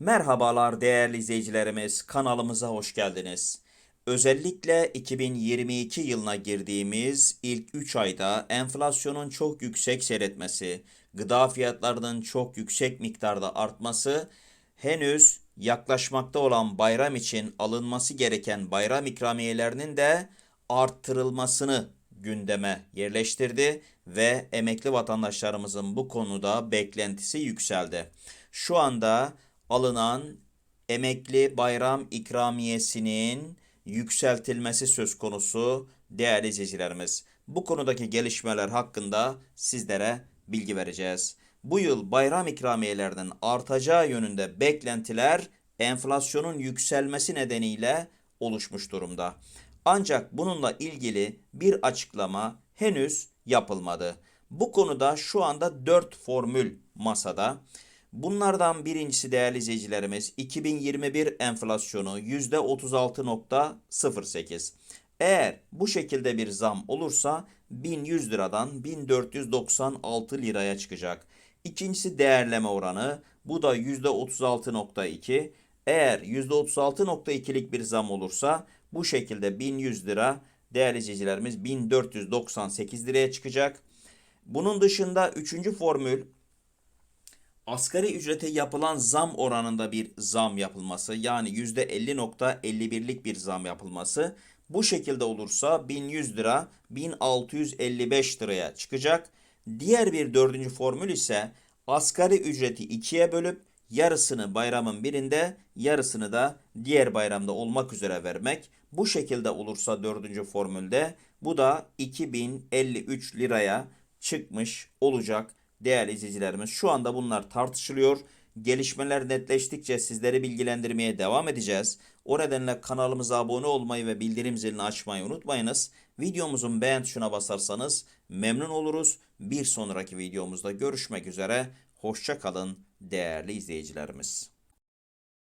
Merhabalar değerli izleyicilerimiz, kanalımıza hoş geldiniz. Özellikle 2022 yılına girdiğimiz ilk 3 ayda enflasyonun çok yüksek seyretmesi, gıda fiyatlarının çok yüksek miktarda artması, henüz yaklaşmakta olan bayram için alınması gereken bayram ikramiyelerinin de arttırılmasını gündeme yerleştirdi ve emekli vatandaşlarımızın bu konuda beklentisi yükseldi. Şu anda alınan emekli bayram ikramiyesinin yükseltilmesi söz konusu değerli izleyicilerimiz. Bu konudaki gelişmeler hakkında sizlere bilgi vereceğiz. Bu yıl bayram ikramiyelerinin artacağı yönünde beklentiler enflasyonun yükselmesi nedeniyle oluşmuş durumda. Ancak bununla ilgili bir açıklama henüz yapılmadı. Bu konuda şu anda 4 formül masada. Bunlardan birincisi değerli izleyicilerimiz 2021 enflasyonu %36.08. Eğer bu şekilde bir zam olursa 1100 liradan 1496 liraya çıkacak. İkincisi değerleme oranı bu da %36.2. Eğer %36.2'lik bir zam olursa bu şekilde 1100 lira değerli izleyicilerimiz 1498 liraya çıkacak. Bunun dışında üçüncü formül asgari ücrete yapılan zam oranında bir zam yapılması yani %50.51'lik bir zam yapılması. Bu şekilde olursa 1100 lira 1655 liraya çıkacak. Diğer bir dördüncü formül ise asgari ücreti ikiye bölüp yarısını bayramın birinde yarısını da diğer bayramda olmak üzere vermek. Bu şekilde olursa dördüncü formülde bu da 2053 liraya çıkmış olacak değerli izleyicilerimiz. Şu anda bunlar tartışılıyor. Gelişmeler netleştikçe sizleri bilgilendirmeye devam edeceğiz. O nedenle kanalımıza abone olmayı ve bildirim zilini açmayı unutmayınız. Videomuzun beğen tuşuna basarsanız memnun oluruz. Bir sonraki videomuzda görüşmek üzere. Hoşça kalın değerli izleyicilerimiz.